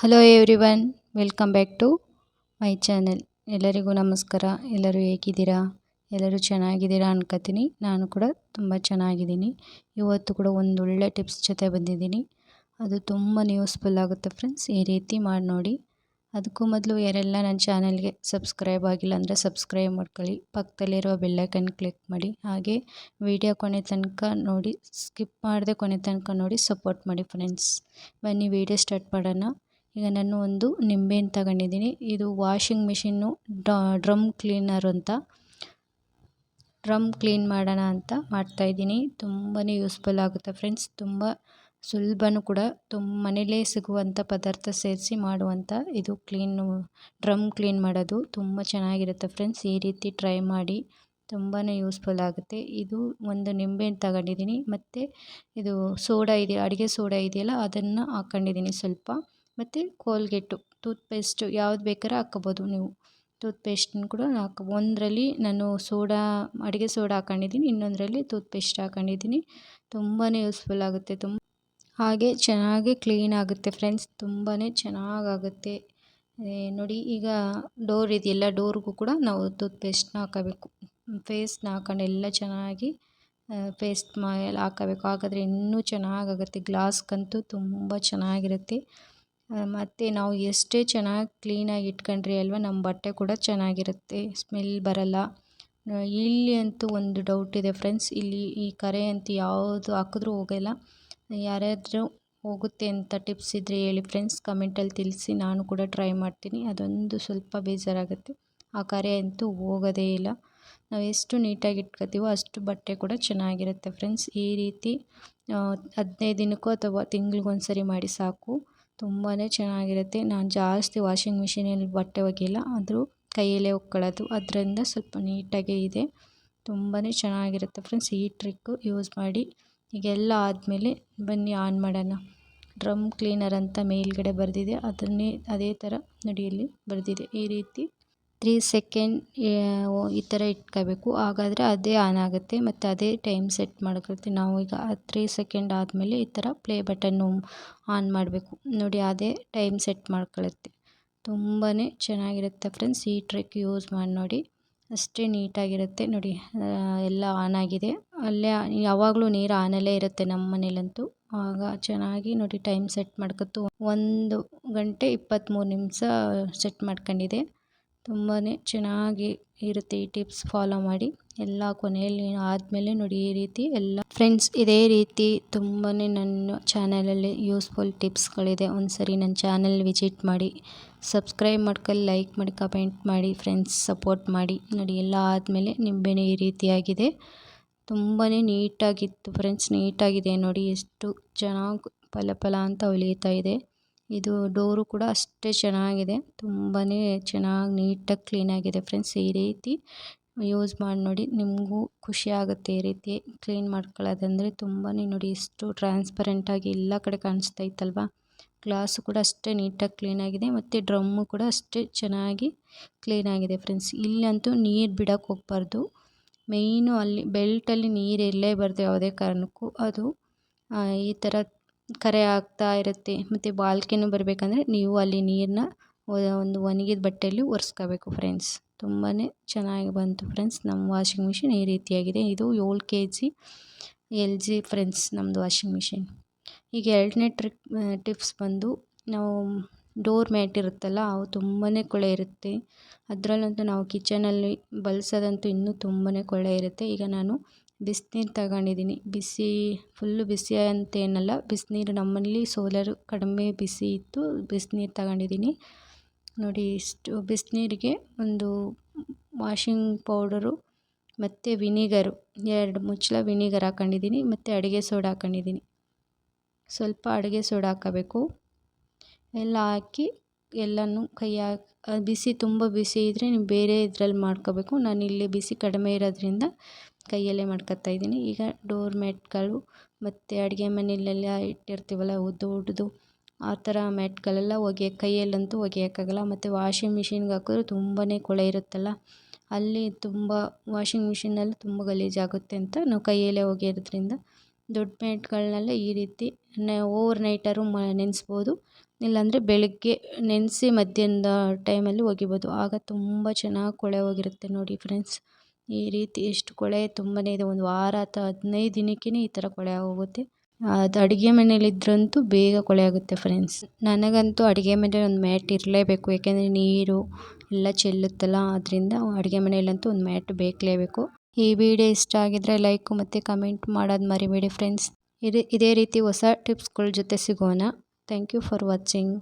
Hello everyone welcome back to my channel ಎಲ್ಲರಿಗೂ ನಮಸ್ಕಾರ. ಎಲ್ಲರೂ ಹೇಗಿದ್ದೀರಾ? ಎಲ್ಲರೂ ಚೆನ್ನಾಗಿದ್ದೀರಾ ಅನ್ಕೋತೀನಿ. ನಾನು ಕೂಡ ತುಂಬ ಚೆನ್ನಾಗಿದ್ದೀನಿ. ಇವತ್ತು ಕೂಡ ಒಂದು ಒಳ್ಳೆ ಟಿಪ್ಸ್ ಜೊತೆ ಬಂದಿದ್ದೀನಿ. ಅದು ತುಂಬ ಯೂಸ್ಫುಲ್ ಆಗುತ್ತೆ ಫ್ರೆಂಡ್ಸ್ ಈ ರೀತಿ ಮಾಡಿ ನೋಡಿ. ಅದಕ್ಕೂ ಮೊದಲು ಯಾರೆಲ್ಲ ನನ್ನ ಚಾನಲ್ಗೆ ಸಬ್ಸ್ಕ್ರೈಬ್ ಆಗಿಲ್ಲ ಅಂದರೆ ಸಬ್ಸ್ಕ್ರೈಬ್ ಮಾಡ್ಕೊಳ್ಳಿ. ಪಕ್ಕದಲ್ಲಿರುವ ಬೆಲ್ಲೈಕನ್ ಕ್ಲಿಕ್ ಮಾಡಿ. ಹಾಗೆ ವಿಡಿಯೋ ಕೊನೆ ತನಕ ನೋಡಿ ಸ್ಕಿಪ್ ಮಾಡದೆ ಕೊನೆ ತನಕ ನೋಡಿ ಸಪೋರ್ಟ್ ಮಾಡಿ ಫ್ರೆಂಡ್ಸ್ ಬನ್ನಿ ವಿಡಿಯೋ ಸ್ಟಾರ್ಟ್ ಮಾಡೋಣ. ಈಗ ನಾನು ಒಂದು ನಿಂಬೆಹಣ್ಣು ತಗೊಂಡಿದ್ದೀನಿ. ಇದು ವಾಷಿಂಗ್ ಮಿಷಿನ್ನು ಡ್ರಮ್ ಕ್ಲೀನರ್ ಅಂತ. ಡ್ರಮ್ ಕ್ಲೀನ್ ಮಾಡೋಣ ಅಂತ ಮಾಡ್ತಾಯಿದ್ದೀನಿ ತುಂಬಾ ಯೂಸ್ಫುಲ್ ಆಗುತ್ತೆ ಫ್ರೆಂಡ್ಸ್. ತುಂಬ ಸುಲಭನೂ ಕೂಡ ತುಂಬ ಮನೇಲೇ ಸಿಗುವಂಥ ಪದಾರ್ಥ ಸೇರಿಸಿ ಮಾಡುವಂಥ ಇದು ಕ್ಲೀನು, ಡ್ರಮ್ ಕ್ಲೀನ್ ಮಾಡೋದು ತುಂಬ ಚೆನ್ನಾಗಿರುತ್ತೆ ಫ್ರೆಂಡ್ಸ್. ಈ ರೀತಿ ಟ್ರೈ ಮಾಡಿ ತುಂಬಾ ಯೂಸ್ಫುಲ್ ಆಗುತ್ತೆ. ಇದು ಒಂದು ನಿಂಬೆಹಣ್ಣು ತಗೊಂಡಿದ್ದೀನಿ. ಮತ್ತು ಇದು ಸೋಡಾ ಇದೆ, ಅಡುಗೆ ಸೋಡಾ ಇದೆಯಲ್ಲ ಅದನ್ನು ಹಾಕ್ಕೊಂಡಿದ್ದೀನಿ ಸ್ವಲ್ಪ. ಮತ್ತು ಕೋಲ್ಗೇಟು ಟೂತ್ ಪೇಸ್ಟು ಯಾವ್ದು ಬೇಕಾದ್ರೂ ಹಾಕ್ಕೋಬೋದು ನೀವು. ಟೂತ್ ಪೇಸ್ಟನ್ನು ಕೂಡ ಹಾಕ ಒಂದರಲ್ಲಿ ನಾನು ಸೋಡಾ, ಅಡುಗೆ ಸೋಡಾ ಹಾಕೊಂಡಿದ್ದೀನಿ ಇನ್ನೊಂದರಲ್ಲಿ ಟೂತ್ ಪೇಸ್ಟ್ ಹಾಕೊಂಡಿದ್ದೀನಿ ತುಂಬಾ ಯೂಸ್ಫುಲ್ ಆಗುತ್ತೆ, ತುಂಬ ಹಾಗೆ ಚೆನ್ನಾಗಿ ಕ್ಲೀನ್ ಆಗುತ್ತೆ ಫ್ರೆಂಡ್ಸ್ ತುಂಬಾ ಚೆನ್ನಾಗಾಗುತ್ತೆ. ನೋಡಿ, ಈಗ ಡೋರ್ ಇದೆಯಲ್ಲ, ಡೋರ್ಗೂ ಕೂಡ ನಾವು ಟೂತ್ ಪೇಸ್ಟ್ನ ಹಾಕೋಬೇಕು. ಪೇಸ್ಟ್ನ ಹಾಕೊಂಡು ಎಲ್ಲ ಚೆನ್ನಾಗಿ ಪೇಸ್ಟ್ ಮಾ, ಎಲ್ಲ ಹಾಕೋಬೇಕು. ಹಾಗಾದರೆ ಇನ್ನೂ ಚೆನ್ನಾಗಾಗುತ್ತೆ, ಗ್ಲಾಸ್ಗಂತೂ ತುಂಬ ಚೆನ್ನಾಗಿರುತ್ತೆ. ಮತ್ತು ನಾವು ಎಷ್ಟೇ ಚೆನ್ನಾಗಿ ಕ್ಲೀನಾಗಿ ಇಟ್ಕೊಂಡ್ರಿ ಅಲ್ವಾ, ನಮ್ಮ ಬಟ್ಟೆ ಕೂಡ ಚೆನ್ನಾಗಿರುತ್ತೆ, ಸ್ಮೆಲ್ ಬರಲ್ಲ. ಇಲ್ಲಿ ಅಂತೂ ಒಂದು ಡೌಟ್ ಇದೆ ಫ್ರೆಂಡ್ಸ್ ಇಲ್ಲಿ ಈ ಕರೆ ಅಂತ ಯಾವುದು ಹಾಕಿದ್ರೂ ಹೋಗಲ್ಲ. ಯಾರಾದರೂ ಹೋಗುತ್ತೆ ಅಂತ ಟಿಪ್ಸ್ ಇದ್ದರೆ ಹೇಳಿ ಫ್ರೆಂಡ್ಸ್ ಕಮೆಂಟಲ್ಲಿ ತಿಳಿಸಿ ನಾನು ಕೂಡ ಟ್ರೈ ಮಾಡ್ತೀನಿ. ಅದೊಂದು ಸ್ವಲ್ಪ ಬೇಜಾರಾಗುತ್ತೆ. ಆ ಕರೆ ಅಂತೂ ಹೋಗೋದೇ ಇಲ್ಲ. ನಾವು ಎಷ್ಟು ನೀಟಾಗಿ ಇಟ್ಕೋತೀವೋ ಅಷ್ಟು ಬಟ್ಟೆ ಕೂಡ ಚೆನ್ನಾಗಿರುತ್ತೆ ಫ್ರೆಂಡ್ಸ್ ಈ ರೀತಿ ಹದಿನೈದು ದಿನಕ್ಕೋ ಅಥವಾ ತಿಂಗ್ಳಿಗೊಂದ್ಸರಿ ಮಾಡಿ ಸಾಕು. ತುಂಬಾ ಚೆನ್ನಾಗಿರುತ್ತೆ. ನಾನು ಜಾಸ್ತಿ ವಾಷಿಂಗ್ ಮಿಷಿನಲ್ಲಿ ಬಟ್ಟೆ ಒಗೆಯಲ್ಲ ಆದರೂ ಕೈಯಲ್ಲೇ ಒಕ್ಕೊಳ್ಳೋದು ಅದರಿಂದ ಸ್ವಲ್ಪ ನೀಟಾಗೇ ಇದೆ. ತುಂಬಾ ಚೆನ್ನಾಗಿರುತ್ತೆ ಫ್ರೆಂಡ್ಸ್ ಈ ಟ್ರಿಕ್ಕು ಯೂಸ್ ಮಾಡಿ. ಈಗೆಲ್ಲ ಆದಮೇಲೆ ಬನ್ನಿ ಆನ್ ಮಾಡೋಣ. ಡ್ರಮ್ ಕ್ಲೀನರ್ ಅಂತ ಮೇಲ್ಗಡೆ ಬರೆದಿದೆ. ಅದನ್ನೇ, ಅದೇ ಥರ ನೋಡಿ ಇಲ್ಲಿ ಬರೆದಿದೆ. ಈ ರೀತಿ ತ್ರೀ ಸೆಕೆಂಡ್ ಈ ಥರ ಇಟ್ಕೋಬೇಕು. ಹಾಗಾದರೆ ಅದೇ ಆನ್ ಆಗುತ್ತೆ. ಮತ್ತು ಅದೇ ಟೈಮ್ ಸೆಟ್ ಮಾಡ್ಕೊಳ್ತೀವಿ. ನಾವು ಈಗ ತ್ರೀ ಸೆಕೆಂಡ್ ಆದಮೇಲೆ ಈ ಥರ ಪ್ಲೇ ಬಟನ್ನು ಆನ್ ಮಾಡಬೇಕು. ನೋಡಿ, ಅದೇ ಟೈಮ್ ಸೆಟ್ ಮಾಡ್ಕೊಳ್ಳುತ್ತೆ ತುಂಬಾ ಚೆನ್ನಾಗಿರುತ್ತೆ ಫ್ರೆಂಡ್ಸ್ ಈ ಟ್ರಿಕ್ ಯೂಸ್ ಮಾಡಿ ನೋಡಿ. ಅಷ್ಟೇ ನೀಟಾಗಿರುತ್ತೆ. ನೋಡಿ ಎಲ್ಲ ಆನ್ ಆಗಿದೆ. ಅಲ್ಲೇ, ಯಾವಾಗಲೂ ನೀರು ಆನಲ್ಲೇ ಇರುತ್ತೆ ನಮ್ಮ ಮನೇಲಂತೂ. ಆಗ ಚೆನ್ನಾಗಿ ನೋಡಿ ಟೈಮ್ ಸೆಟ್ ಮಾಡ್ಕೊತು ಒಂದು ಗಂಟೆ ಇಪ್ಪತ್ತ್ಮೂರು ನಿಮಿಷ ಸೆಟ್ ಮಾಡ್ಕೊಂಡಿದೆ ತುಂಬಾ ಚೆನ್ನಾಗಿ ಇರುತ್ತೆ ಈ ಟಿಪ್ಸ್ ಫಾಲೋ ಮಾಡಿ. ಎಲ್ಲ ಕೊನೆಯಲ್ಲಿ ಆದಮೇಲೆ ನೋಡಿ ಈ ರೀತಿ ಎಲ್ಲ ಫ್ರೆಂಡ್ಸ್, ಇದೇ ರೀತಿ ತುಂಬಾ ನನ್ನ ಚಾನಲಲ್ಲಿ ಯೂಸ್ಫುಲ್ ಟಿಪ್ಸ್ಗಳಿದೆ. ಒಂದು ಸರಿ ನನ್ನ ಚಾನಲ್ ವಿಸಿಟ್ ಮಾಡಿ, ಸಬ್ಸ್ಕ್ರೈಬ್ ಮಾಡ್ಕೊಳ್ಳಿ ಲೈಕ್ ಮಾಡಿ, ಕಮೆಂಟ್ ಮಾಡಿ, ಫ್ರೆಂಡ್ಸ್ ಸಪೋರ್ಟ್ ಮಾಡಿ. ನೋಡಿ ಎಲ್ಲ ಆದಮೇಲೆ ನಿಂಬೆಣ್ಣೆ ಈ ರೀತಿಯಾಗಿದೆ. ತುಂಬಾ ನೀಟಾಗಿತ್ತು ಫ್ರೆಂಡ್ಸ್, ನೀಟಾಗಿದೆ ನೋಡಿ ಎಷ್ಟು ಚೆನ್ನಾಗಿ ಫಲ ಫಲ ಅಂತ ಇದೆ. ಇದು ಡೋರು ಕೂಡ ಅಷ್ಟೇ ಚೆನ್ನಾಗಿದೆ. ತುಂಬಾ ಚೆನ್ನಾಗಿ ನೀಟಾಗಿ ಕ್ಲೀನಾಗಿದೆ ಫ್ರೆಂಡ್ಸ್. ಈ ರೀತಿ ಯೂಸ್ ಮಾಡಿ ನೋಡಿ ನಿಮಗೂ ಖುಷಿ ಆಗುತ್ತೆ ಈ ರೀತಿ ಕ್ಲೀನ್ ಮಾಡ್ಕೊಳ್ಳೋದಂದರೆ ತುಂಬಾ ನೋಡಿ ಎಷ್ಟು ಟ್ರಾನ್ಸ್ಪರೆಂಟಾಗಿ ಎಲ್ಲ ಕಡೆ ಕಾಣಿಸ್ತಾ ಇತ್ತಲ್ವಾ? ಗ್ಲಾಸು ಕೂಡ ಅಷ್ಟೇ ನೀಟಾಗಿ ಕ್ಲೀನಾಗಿದೆ ಮತ್ತು ಡ್ರಮ್ಮು ಕೂಡ ಅಷ್ಟೇ ಚೆನ್ನಾಗಿ ಕ್ಲೀನಾಗಿದೆ ಫ್ರೆಂಡ್ಸ್. ಇಲ್ಲಂತೂ ನೀರು ಬಿಡೋಕ್ಕೆ ಹೋಗ್ಬಾರ್ದು. ಮೇಯ್ನು ಅಲ್ಲಿ ಬೆಲ್ಟಲ್ಲಿ ನೀರು ಇರಲೇಬಾರ್ದು ಯಾವುದೇ ಕಾರಣಕ್ಕೂ ಅದು ಈ ಥರ ಕರೆ ಆಗ್ತಾ ಇರುತ್ತೆ. ಮತ್ತು ಬಾಲ್ಕೆನೂ ಬರಬೇಕಂದ್ರೆ ನೀವು ಅಲ್ಲಿ ನೀರನ್ನ ಒಂದು ಒಣಗಿದ ಬಟ್ಟೆಯಲ್ಲಿ ಒರೆಸ್ಕೋಬೇಕು ಫ್ರೆಂಡ್ಸ್ ತುಂಬಾ ಚೆನ್ನಾಗಿ ಬಂತು ಫ್ರೆಂಡ್ಸ್ ನಮ್ಮ ವಾಷಿಂಗ್ ಮಿಷಿನ್ ಈ ರೀತಿಯಾಗಿದೆ. ಇದು ಏಳು K G L G friends ನಮ್ಮದು ವಾಷಿಂಗ್ ಮಿಷಿನ್ ಈಗ ಎರಡನೇ ಟ್ರಿಕ್ ಟಿಪ್ಸ್ ಬಂದು ನಾವು ಡೋರ್ ಮ್ಯಾಟ್ ಇರುತ್ತಲ್ಲ, ಅವು ತುಂಬಾ ಕೊಳೆ ಇರುತ್ತೆ. ಅದರಲ್ಲಂತೂ ನಾವು ಕಿಚನಲ್ಲಿ ಬಳಸೋದಂತೂ ಇನ್ನೂ ತುಂಬಾ ಕೊಳೆ ಇರುತ್ತೆ. ಈಗ ನಾನು ಬಿಸಿನೀರು ತಗೊಂಡಿದ್ದೀನಿ. ಬಿಸಿ, ಫುಲ್ಲು ಬಿಸಿ ಅಂತೇನಲ್ಲ, ಬಿಸಿನೀರು ನಮ್ಮಲ್ಲಿ ಸೋಲರ್ ಕಡಿಮೆ ಬಿಸಿ ಇತ್ತು, ಬಿಸಿನೀರು ತಗೊಂಡಿದ್ದೀನಿ. ನೋಡಿ, ಇಷ್ಟು ಬಿಸಿನೀರಿಗೆ ಒಂದು ವಾಷಿಂಗ್ ಪೌಡರು ಮತ್ತು ವಿನಿಗರು, ಎರಡು ಮುಚ್ಚಳ ವಿನಿಗರ್ ಹಾಕೊಂಡಿದ್ದೀನಿ, ಮತ್ತು ಅಡುಗೆ ಸೋಡಾ ಹಾಕೊಂಡಿದ್ದೀನಿ. ಸ್ವಲ್ಪ ಅಡುಗೆ ಸೋಡಾ ಹಾಕಬೇಕು. ಎಲ್ಲ ಹಾಕಿ ಎಲ್ಲನೂ ಕೈ ಬಿಸಿ, ತುಂಬ ಬಿಸಿ ಇದ್ದರೆ ನೀವು ಬೇರೆ ಇದ್ರಲ್ಲಿ ಮಾಡ್ಕೋಬೇಕು. ನಾನು ಇಲ್ಲಿ ಬಿಸಿ ಕಡಿಮೆ ಇರೋದ್ರಿಂದ ಕೈಯಲ್ಲೇ ಮಾಡ್ಕೊಳ್ತಾ ಇದ್ದೀನಿ. ಈಗ ಡೋರ್ ಮ್ಯಾಟ್ಗಳು ಮತ್ತು ಅಡುಗೆ ಮನೆಯಲ್ಲೆಲ್ಲ ಇಟ್ಟಿರ್ತೀವಲ್ಲ, ಉದ್ದು ಉಡ್ದು ಆ ಥರ ಮ್ಯಾಟ್ಗಳೆಲ್ಲ ಒಗೆ ಕೈಯಲ್ಲಂತೂ ಒಗೆಯೋಕ್ಕಾಗಲ್ಲ. ಮತ್ತು ವಾಷಿಂಗ್ ಮಿಷಿನ್ಗೆ ಹಾಕಿದ್ರೆ ತುಂಬಾ ಕೊಳೆ ಇರುತ್ತಲ್ಲ, ಅಲ್ಲಿ ತುಂಬ ವಾಷಿಂಗ್ ಮಿಷಿನಲ್ಲಿ ತುಂಬ ಗಲೀಜಾಗುತ್ತೆ ಅಂತ ನಾವು ಕೈಯಲ್ಲೇ ಒಗೆಯೋದ್ರಿಂದ ದೊಡ್ಡ ಮ್ಯಾಟ್ಗಳನ್ನೆಲ್ಲ ಈ ರೀತಿ ಓವರ್ ನೈಟಾದ್ರು ಮ, ನೆನೆಸ್ಬೋದು. ಇಲ್ಲಾಂದರೆ ಬೆಳಗ್ಗೆ ನೆನೆಸಿ ಮಧ್ಯಾಹ್ನದ ಟೈಮಲ್ಲಿ ಒಗಿಬೋದು. ಆಗ ತುಂಬ ಚೆನ್ನಾಗಿ ಕೊಳೆ ಹೋಗಿರುತ್ತೆ ನೋಡಿ ಫ್ರೆಂಡ್ಸ್ ಈ ರೀತಿ ಇಷ್ಟು ಕೊಳೆ ತುಂಬಾ ಇದೆ, ಒಂದು ವಾರ ಅಥವಾ ಹದಿನೈದು ದಿನಕ್ಕೇ ಈ ಥರ ಕೊಳೆ ಆಗೋಗುತ್ತೆ. ಅದು ಅಡುಗೆ ಮನೆಯಲ್ಲಿದ್ರಂತೂ ಬೇಗ ಕೊಳೆ ಆಗುತ್ತೆ ಫ್ರೆಂಡ್ಸ್ ನನಗಂತೂ ಅಡುಗೆ ಮನೇಲಿ ಒಂದು ಮ್ಯಾಟ್ ಇರಲೇಬೇಕು, ಯಾಕೆಂದರೆ ನೀರು ಎಲ್ಲ ಚೆಲ್ಲುತ್ತಲ್ಲ ಆದ್ದರಿಂದ ಅಡುಗೆ ಮನೆಯಲ್ಲಂತೂ ಒಂದು ಮ್ಯಾಟ್ ಬೇಕಲೇಬೇಕು. ಈ ವಿಡಿಯೋ ಇಷ್ಟ ಆಗಿದ್ರೆ ಲೈಕ್ ಮತ್ತು ಕಮೆಂಟ್ ಮಾಡೋದು ಮರಿಬೇಡಿ ಫ್ರೆಂಡ್ಸ್ ಇದೇ ಇದೇ ರೀತಿ ಹೊಸ ಟಿಪ್ಸ್ಗಳ ಜೊತೆ ಸಿಗೋಣ. Thank you for watching